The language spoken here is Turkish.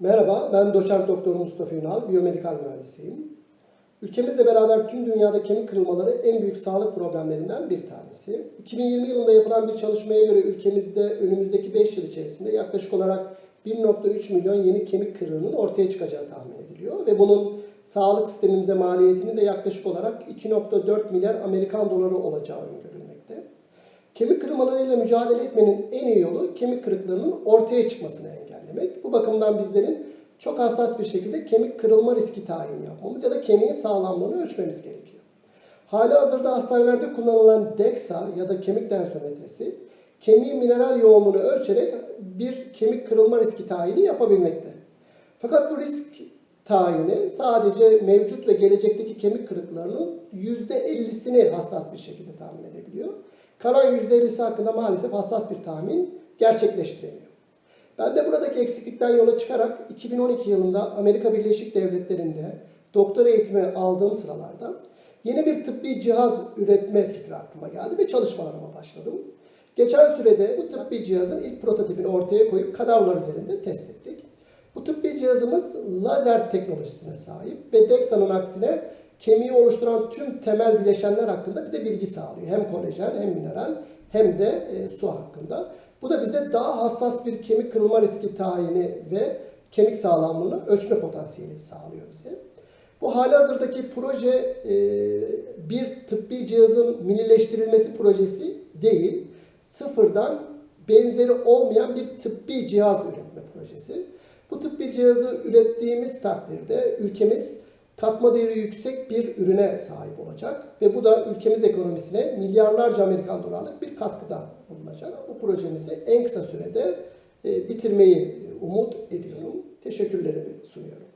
Merhaba, ben doçent doktor Mustafa Ünal, biyomedikal mühendisiyim. Ülkemizle beraber tüm dünyada kemik kırılmaları en büyük sağlık problemlerinden bir tanesi. 2020 yılında yapılan bir çalışmaya göre ülkemizde önümüzdeki 5 yıl içerisinde yaklaşık olarak 1.3 milyon yeni kemik kırığının ortaya çıkacağı tahmin ediliyor. Ve bunun sağlık sistemimize maliyetini de yaklaşık olarak 2.4 milyar Amerikan doları olacağı öngörülmekte. Kemik kırılmalarıyla mücadele etmenin en iyi yolu kemik kırıklarının ortaya çıkmasını engellemek. Bu bakımdan bizlerin çok hassas bir şekilde kemik kırılma riski tayini yapmamız ya da kemiğin sağlamlığını ölçmemiz gerekiyor. Hali hazırda hastanelerde kullanılan DEXA ya da kemik densometresi kemiğin mineral yoğunluğunu ölçerek bir kemik kırılma riski tayini yapabilmekte. Fakat bu risk tayini sadece mevcut ve gelecekteki kemik kırıklarının %50'sini hassas bir şekilde tahmin edebiliyor. Kalan %50'si hakkında maalesef hassas bir tahmin gerçekleştiremiyor. Ben de buradaki eksiklikten yola çıkarak 2012 yılında Amerika Birleşik Devletleri'nde doktora eğitimi aldığım sıralarda yeni bir tıbbi cihaz üretme fikri aklıma geldi ve çalışmalarıma başladım. Geçen sürede bu tıbbi cihazın ilk prototipini ortaya koyup kadavralar üzerinde test ettik. Bu tıbbi cihazımız lazer teknolojisine sahip ve DEXA'nın aksine kemiği oluşturan tüm temel bileşenler hakkında bize bilgi sağlıyor. Hem kolajen hem mineral hem de e, su hakkında. Bu da bize daha hassas bir kemik kırılma riski tayini ve kemik sağlamlığını ölçme potansiyeli sağlıyor bize. Bu hali hazırdaki proje e, bir tıbbi cihazın millileştirilmesi projesi değil, sıfırdan benzeri olmayan bir tıbbi cihaz üretme projesi. Bu tıbbi cihazı ürettiğimiz takdirde ülkemiz katma değeri yüksek bir ürüne sahip olacak ve bu da ülkemiz ekonomisine milyarlarca Amerikan dolarlık bir katkıda bulunacak. Bu projemizi en kısa sürede e, bitirmeyi umut ediyorum. Teşekkürlerimi sunuyorum.